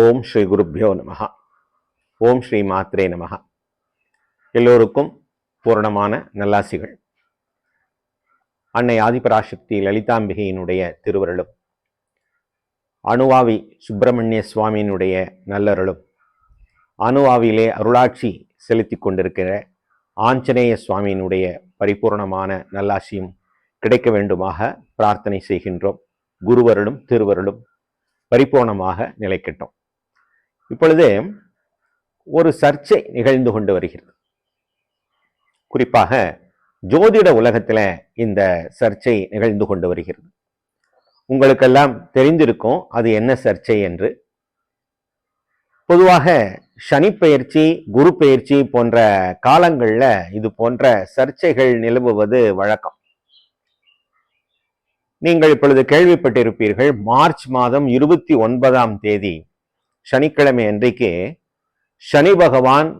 ஓம் ஸ்ரீ குருப்பியோ நமகா ஓம் ஸ்ரீ மாத்ரே நமகா எல்லோருக்கும் பூரணமான நல்லாசிகள். அன்னை ஆதிபராசக்தி லலிதாம்பிகையினுடைய திருவருளும். அணுவாவி சுப்பிரமணிய சுவாமியினுடைய நல்லருளும். அணுவாவிலே அருளாட்சி செலுத்தி கொண்டிருக்கிற ஆஞ்சநேய சுவாமியினுடைய பரிபூர்ணமான நல்லாசியும் கிடைக்க வேண்டுமாக பிரார்த்தனை செய்கின்றோம். குருவருளும் திருவருளும் பரிபூர்ணமாக நிலைக்கட்டும். இப்பொழுது ஒரு சர்ச்சை நிகழ்ந்து கொண்டு வருகிறது. குறிப்பாக ஜோதிட உலகத்துல இந்த சர்ச்சை நிகழ்ந்து கொண்டு வருகிறது. உங்களுக்கெல்லாம் தெரிந்திருக்கும் அது என்ன சர்ச்சை என்று. பொதுவாக சனி பயிற்சி குரு பெயர்ச்சி போன்ற காலங்கள்ல இது போன்ற சர்ச்சைகள் நிலவுவது வழக்கம். நீங்கள் இப்பொழுது கேள்விப்பட்டிருப்பீர்கள் மார்ச் மாதம் இருபத்தி ஒன்பதாம் தேதி சனிக்கிழமை அன்றைக்கு சனி பகவான்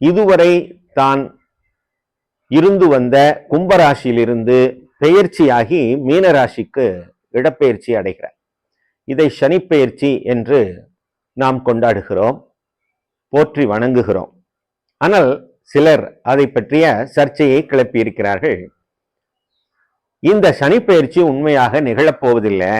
இதுவரை தான் இருந்து வந்த கும்பராசியிலிருந்து பெயர்ச்சியாகி மீனராசிக்கு இடப்பெயர்ச்சி அடைகிறார். இதை சனிப்பெயர்ச்சி என்று நாம் கொண்டாடுகிறோம் போற்றி வணங்குகிறோம். ஆனால் சிலர் அதை பற்றிய சர்ச்சையை கிளப்பியிருக்கிறார்கள். இந்த சனிப்பெயர்ச்சி உண்மையாக நிகழப்போவதில்லை.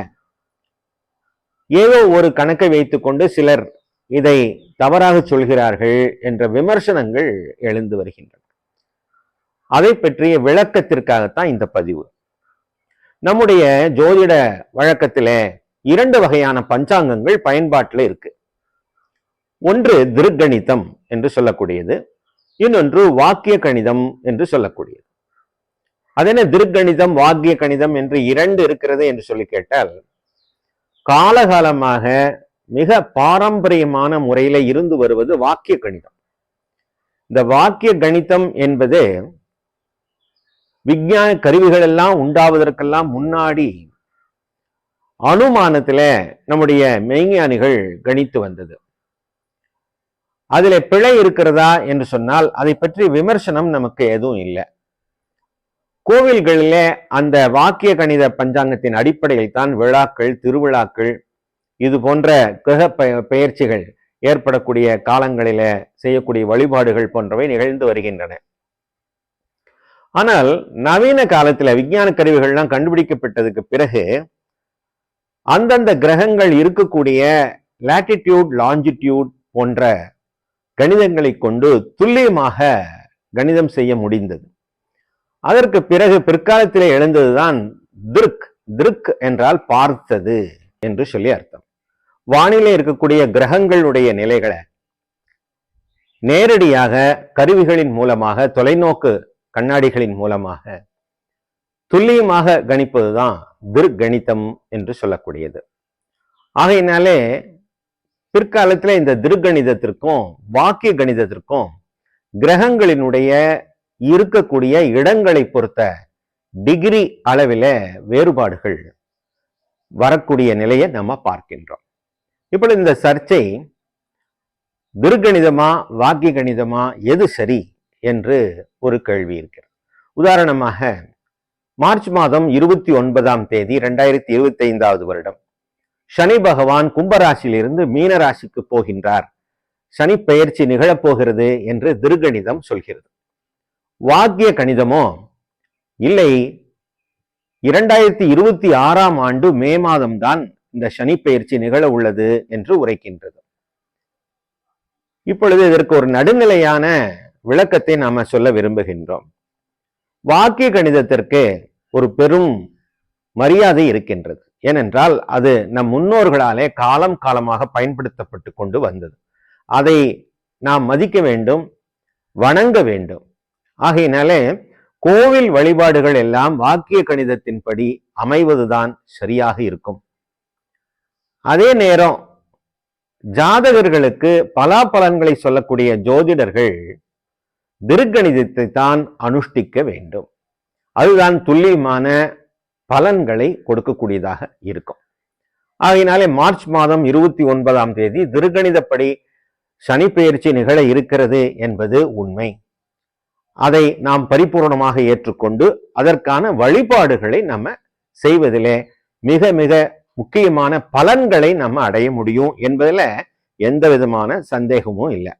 ஏதோ ஒரு கணக்கை வைத்துக்கொண்டு சிலர் இதை தவறாக சொல்கிறார்கள் என்ற விமர்சனங்கள் எழுந்து வருகின்றன. அதை பற்றிய விளக்கத்திற்காகத்தான் இந்த பதிவு. நம்முடைய ஜோதிட வழக்கத்தில இரண்டு வகையான பஞ்சாங்கங்கள் பயன்பாட்டில் இருக்கு. ஒன்று திருக்கணிதம் என்று சொல்லக்கூடியது இன்னொன்று வாக்கிய கணிதம் என்று சொல்லக்கூடியது. அதென திருக்கணிதம் வாக்கிய கணிதம் என்று இரண்டு இருக்கிறது என்று சொல்லி கேட்டால் காலகாலமாக மிக பாரம்பரியமான முறையில இருந்து வருவது வாக்கிய கணிதம். இந்த வாக்கிய கணிதம் என்பது விஞ்ஞான கருவிகள் எல்லாம் உண்டாவதற்கெல்லாம் முன்னாடி அனுமானத்துல நம்முடைய மெய்ஞானிகள் கணித்து வந்தது. அதுல பிழை இருக்கிறதா என்று சொன்னால் அதை பற்றி விமர்சனம் நமக்கு எதுவும் இல்லை. கோவில்களிலே அந்த வாக்கிய கணித பஞ்சாங்கத்தின் அடிப்படையில் தான் விழாக்கள் திருவிழாக்கள் இது போன்ற கிரக பெயர்ச்சிகள் ஏற்படக்கூடிய காலங்களில செய்யக்கூடிய வழிபாடுகள் போன்றவை நிகழ்ந்து வருகின்றன. ஆனால் நவீன காலத்துல விஞ்ஞான கருவிகள்லாம் கண்டுபிடிக்கப்பட்டதுக்கு பிறகு அந்தந்த கிரகங்கள் இருக்கக்கூடிய லாட்டிடியூட் லாஞ்சிடியூட் போன்ற கணிதங்களை கொண்டு துல்லியமாக கணிதம் செய்ய முடிந்தது. அதற்கு பிறகு பிற்காலத்திலே எழுந்ததுதான் திருக். திருக் என்றால் பார்த்தது என்று சொல்லி அர்த்தம். வானிலை இருக்கக்கூடிய கிரகங்களுடைய நிலைகளை நேரடியாக கருவிகளின் மூலமாக தொலைநோக்கு கண்ணாடிகளின் மூலமாக துல்லியமாக கணிப்பதுதான் திருக்கணிதம் என்று சொல்லக்கூடியது. ஆகையினாலே பிற்காலத்துல இந்த திருக்கணிதத்திற்கும் வாக்கிய கணிதத்திற்கும் கிரகங்களினுடைய இருக்கக்கூடிய இடங்களை பொறுத்த டிகிரி அளவில வேறுபாடுகள் வரக்கூடிய நிலையை நம்ம பார்க்கின்றோம். இப்பொழுது இந்த சர்ச்சை துர்கணிதமா வாக்கிய கணிதமா எது சரி என்று ஒரு கேள்வி இருக்கிறது. உதாரணமாக மார்ச் மாதம் இருபத்தி ஒன்பதாம் தேதி ரெண்டாயிரத்தி இருபத்தி ஐந்தாவது வருடம். சனி பகவான் கும்பராசியிலிருந்து மீனராசிக்கு போகின்றார். சனி பெயர்ச்சி நிகழப்போகிறது என்று திருகணிதம் சொல்கிறது. வாக்கிய கணிதமோ? இல்லை. இரண்டாயிரத்தி இருபத்தி ஆறாம் ஆண்டு மே மாதம்தான் இந்த சனி பெயர்ச்சி நிகழ உள்ளது என்று உரைக்கின்றது. இப்பொழுது இதற்கு ஒரு நடுநிலையான விளக்கத்தை நாம சொல்ல விரும்புகின்றோம். வாக்கிய கணிதத்திற்கு ஒரு பெரும் மரியாதை இருக்கின்றது. ஏனென்றால் அது நம் முன்னோர்களாலே காலம் காலமாக பயன்படுத்தப்பட்டு கொண்டு வந்தது. அதை நாம் மதிக்க வேண்டும் வணங்க வேண்டும். ஆகையினாலே கோவில் வழிபாடுகள் எல்லாம் வாக்கிய கணிதத்தின்படி அமைவதுதான் சரியாக இருக்கும். அதே நேரம் ஜாதகர்களுக்கு பலாபலன்களை சொல்லக்கூடிய ஜோதிடர்கள் திருக்கணிதத்தை தான் அனுஷ்டிக்க வேண்டும். அதுதான் துல்லியமான பலன்களை கொடுக்கக்கூடியதாக இருக்கும். ஆகையினாலே மார்ச் மாதம் இருபத்தி ஒன்பதாம் தேதி திருக்கணிதப்படி சனி பெயர்ச்சி நிகழ இருக்கிறது என்பது உண்மை. அதை நாம் பரிபூர்ணமாக ஏற்றுக்கொண்டு அதற்கான வழிபாடுகளை நம்ம செய்வதிலே மிக மிக முக்கியமான பலன்களை நம்ம அடைய முடியும் என்பதுல எந்த விதமான சந்தேகமும் இல்லை.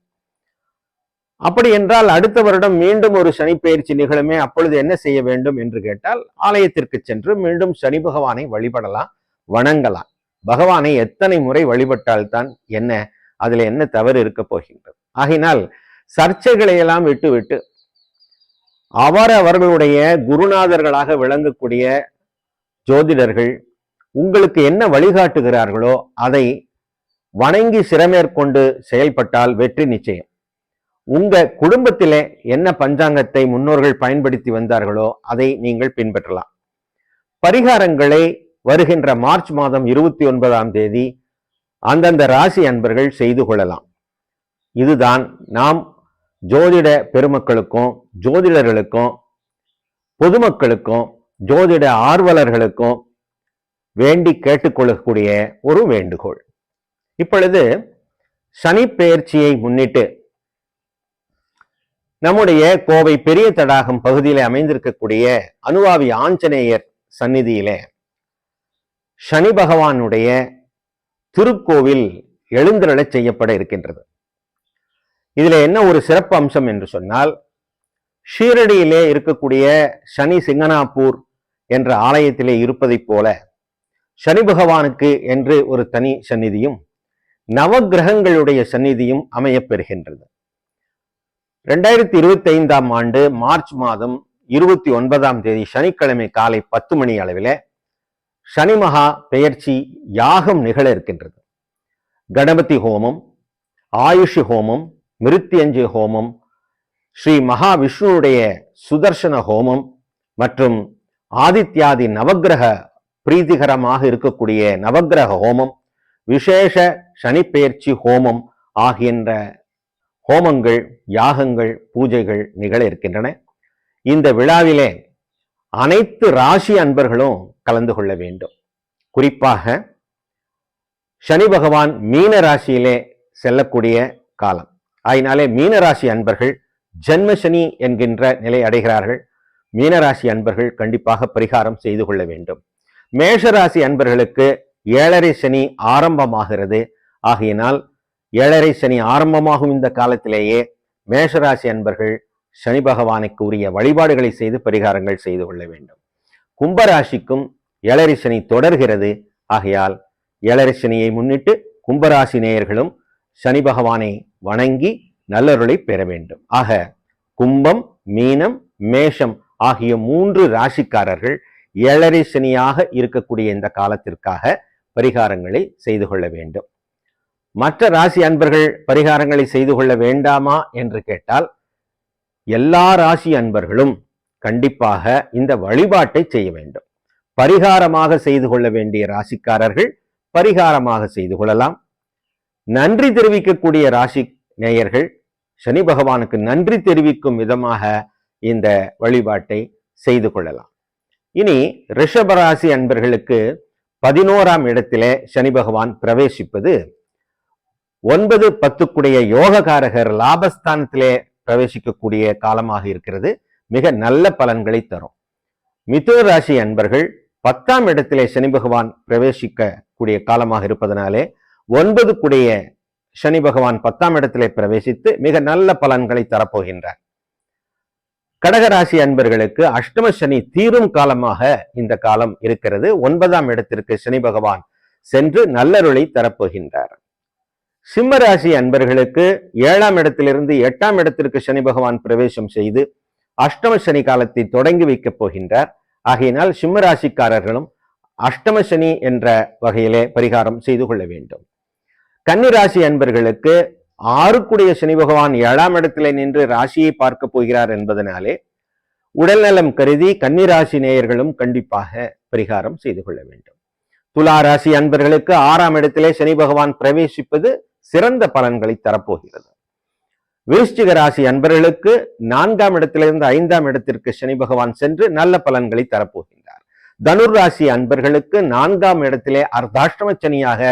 அப்படி என்றால் அடுத்த வருடம் மீண்டும் ஒரு சனி பயிற்சி நிகழுமே அப்பொழுது என்ன செய்ய வேண்டும் என்று கேட்டால் ஆலயத்திற்கு சென்று மீண்டும் சனி பகவானை வழிபடலாம் வணங்கலாம். பகவானை எத்தனை முறை வழிபட்டால்தான் என்ன அதுல என்ன தவறு இருக்க போகின்றது? ஆகினால் சர்ச்சைகளை எல்லாம் விட்டுவிட்டு அவர் அவர்களுடைய குருநாதர்களாக விளங்கக்கூடிய ஜோதிடர்கள் உங்களுக்கு என்ன வழிகாட்டுகிறார்களோ அதை வணங்கி சிறமேற்கொண்டு செயல்பட்டால் வெற்றி நிச்சயம். உங்க குடும்பத்திலே என்ன பஞ்சாங்கத்தை முன்னோர்கள் பயன்படுத்தி வந்தார்களோ அதை நீங்கள் பின்பற்றலாம். பரிகாரங்களை வருகின்ற மார்ச் மாதம் இருபத்தி ஒன்பதாம் தேதி அந்தந்த ராசி அன்பர்கள் செய்து கொள்ளலாம். இதுதான் நாம் ஜோதிட பெருமக்களுக்கும் ஜோதிடர்களுக்கும் பொதுமக்களுக்கும் ஜோதிட ஆர்வலர்களுக்கும் வேண்டி கேட்டுக்கொள்ளக்கூடிய ஒரு வேண்டுகோள். இப்பொழுது சனி பெயர்ச்சியை முன்னிட்டு நம்முடைய கோவை பெரிய தடாகம் பகுதியில் அமைந்திருக்கக்கூடிய அனுவாவி ஆஞ்சநேயர் சந்நிதியிலே சனி பகவானுடைய திருக்கோவில் எழுந்திரளச் செய்யப்பட இருக்கின்றது. இதுல என்ன ஒரு சிறப்பு அம்சம் என்று சொன்னால் ஷீரடியிலே இருக்கக்கூடிய சனி சிங்கனாப்பூர் என்ற ஆலயத்திலே இருப்பதைப் போல சனி பகவானுக்கு என்று ஒரு தனி சந்நிதியும் நவகிரகங்களுடைய சந்நிதியும் அமையப்பெறுகின்றது ரெண்டாயிரத்தி இருபத்தி ஐந்தாம் ஆண்டு மார்ச் மாதம் இருபத்தி ஒன்பதாம் தேதி சனிக்கிழமை காலை பத்து மணி அளவில் சனி மகா பெயர்ச்சி யாகம் நிகழ இருக்கின்றது. கணபதி ஹோமம் ஆயுஷி ஹோமம் மிருத்தியஞ்சு ஹோமம் ஸ்ரீ மகாவிஷ்ணுடைய சுதர்சன ஹோமம் மற்றும் ஆதித்யாதி நவக்கிரக பிரீதிகரமாக இருக்கக்கூடிய நவக்கிரக ஹோமம் விசேஷ சனிப்பெயர்ச்சி ஹோமம் ஆகின்ற ஹோமங்கள் யாகங்கள் பூஜைகள் நிகழ இருக்கின்றன. இந்த விழாவிலே அனைத்து ராசி அன்பர்களும் கலந்து கொள்ள வேண்டும். குறிப்பாக சனி பகவான் மீன ராசியிலே செல்லக்கூடிய காலம். ஆயினாலே மீனராசி அன்பர்கள் ஜென்ம சனி என்கின்ற நிலை அடைகிறார்கள். மீனராசி அன்பர்கள் கண்டிப்பாக பரிகாரம் செய்து கொள்ள வேண்டும். மேஷராசி அன்பர்களுக்கு ஏழரை சனி ஆரம்பமாகிறது. ஆகையினால் ஏழரை சனி ஆரம்பமாகும் இந்த காலத்திலேயே மேஷராசி அன்பர்கள் சனி பகவானுக்கு உரிய வழிபாடுகளை செய்து பரிகாரங்கள் செய்து கொள்ள வேண்டும். கும்பராசிக்கும் ஏழரை சனி தொடர்கிறது. ஆகையால் ஏழரை சனியை முன்னிட்டு கும்பராசி நேயர்களும் சனி பகவானை வணங்கி நல்லருளை பெற வேண்டும். ஆக கும்பம் மீனம் மேஷம் ஆகிய மூன்று ராசிக்காரர்கள் ஏழரை சனியாக இருக்கக்கூடிய இந்த காலத்திற்காக பரிகாரங்களை செய்து கொள்ள வேண்டும். மற்ற ராசி அன்பர்கள் பரிகாரங்களை செய்து கொள்ள வேண்டாமா என்று கேட்டால் எல்லா ராசி அன்பர்களும் கண்டிப்பாக இந்த வழிபாட்டை செய்ய வேண்டும். பரிகாரமாக செய்து கொள்ள வேண்டிய ராசிக்காரர்கள் பரிகாரமாக செய்து கொள்ளலாம். நன்றி தெரிவிக்கக்கூடிய ராசி நேயர்கள் சனி பகவானுக்கு நன்றி தெரிவிக்கும் விதமாக இந்த வழிபாட்டை செய்து கொள்ளலாம். இனி ரிஷபராசி அன்பர்களுக்கு பதினோராம் இடத்திலே சனி பகவான் பிரவேசிப்பது ஒன்பது பத்துக்குடைய யோககாரகர் லாபஸ்தானத்திலே பிரவேசிக்கக்கூடிய காலமாக இருக்கிறது. மிக நல்ல பலன்களை தரும். மிதுன ராசி அன்பர்கள் பத்தாம் இடத்திலே சனி பகவான் பிரவேசிக்க கூடிய காலமாக இருப்பதனாலே ஒன்பது குடைய சனி பகவான் பத்தாம் இடத்திலே பிரவேசித்து மிக நல்ல பலன்களை தரப்போகின்றார். கடகராசி அன்பர்களுக்கு அஷ்டம சனி தீரும் காலமாக இந்த காலம் இருக்கிறது. ஒன்பதாம் இடத்திற்கு சனி பகவான் சென்று நல்லருளை தரப்போகின்றார். சிம்ம ராசி அன்பர்களுக்கு ஏழாம் இடத்திலிருந்து எட்டாம் இடத்திற்கு சனி பகவான் பிரவேசம் செய்து அஷ்டம சனி காலத்தை தொடங்கி வைக்கப் போகின்றார். ஆகையினால் சிம்மராசிக்காரர்களும் அஷ்டம சனி என்ற வகையிலே பரிகாரம் செய்து கொள்ள வேண்டும். கன்னிராசி அன்பர்களுக்கு ஆறுக்குடைய சனி பகவான் ஏழாம் இடத்திலே நின்று ராசியை பார்க்க போகிறார் என்பதனாலே உடல்நலம் கருதி கன்னிராசி நேயர்களும் கண்டிப்பாக பரிகாரம் செய்து கொள்ள வேண்டும். துலா ராசி அன்பர்களுக்கு ஆறாம் இடத்திலே சனி பகவான் பிரவேசிப்பது சிறந்த பலன்களை தரப்போகிறது. விருஷ்டிக ராசி அன்பர்களுக்கு நான்காம் இடத்திலிருந்து ஐந்தாம் இடத்திற்கு சனி பகவான் சென்று நல்ல பலன்களை தரப்போகின்றார். தனுர் ராசி அன்பர்களுக்கு நான்காம் இடத்திலே அர்த்தாஷ்டம சனியாக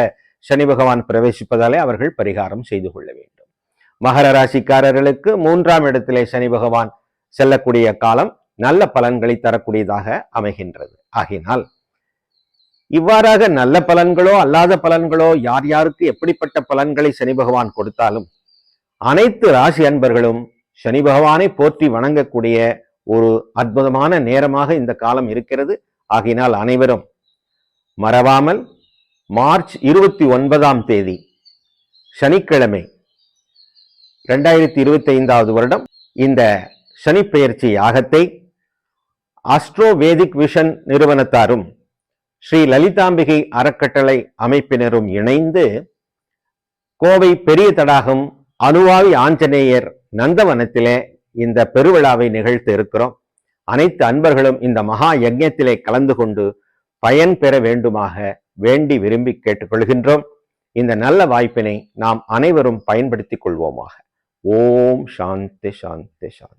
சனி பகவான் பிரவேசிப்பதாலே அவர்கள் பரிகாரம் செய்து கொள்ள வேண்டும். மகர ராசிக்காரர்களுக்கு மூன்றாம் இடத்திலே சனி பகவான் செல்லக்கூடிய காலம் நல்ல பலன்களை தரக்கூடியதாக அமைகின்றது. ஆகினால் இவ்வாறாக நல்ல பலன்களோ அல்லாத பலன்களோ யார் யாருக்கு எப்படிப்பட்ட பலன்களை சனி பகவான் கொடுத்தாலும் அனைத்து ராசி அன்பர்களும் சனி பகவானை போற்றி வணங்கக்கூடிய ஒரு அற்புதமான நேரமாக இந்த காலம் இருக்கிறது. ஆகினால் அனைவரும் மறவாமல் மார்ச் இருபத்தி ஒன்பதாம் தேதி சனிக்கிழமை ரெண்டாயிரத்தி இருபத்தி ஐந்தாவது வருடம். இந்த சனிப்பெயர்ச்சி யாகத்தை அஸ்ட்ரோ வேதிக் விஷன் நிறுவனத்தாரும் ஸ்ரீ லலிதாம்பிகை அறக்கட்டளை அமைப்பினரும் இணைந்து கோவை பெரிய தடாகம் அணுவாவி ஆஞ்சநேயர் நந்தவனத்திலே இந்த பெருவிழாவை நிகழ்த்து இருக்கிறோம். அனைத்து அன்பர்களும் இந்த மகா யஜ்யத்திலே கலந்து கொண்டு பயன் பெற வேண்டுமாக வேண்டி விரும்பி கேட்டுக்கொள்கின்றோம். இந்த நல்ல வாய்ப்பினை நாம் அனைவரும் பயன்படுத்திக் கொள்வோமாக. ஓம் சாந்தி சாந்தி சாந்தி.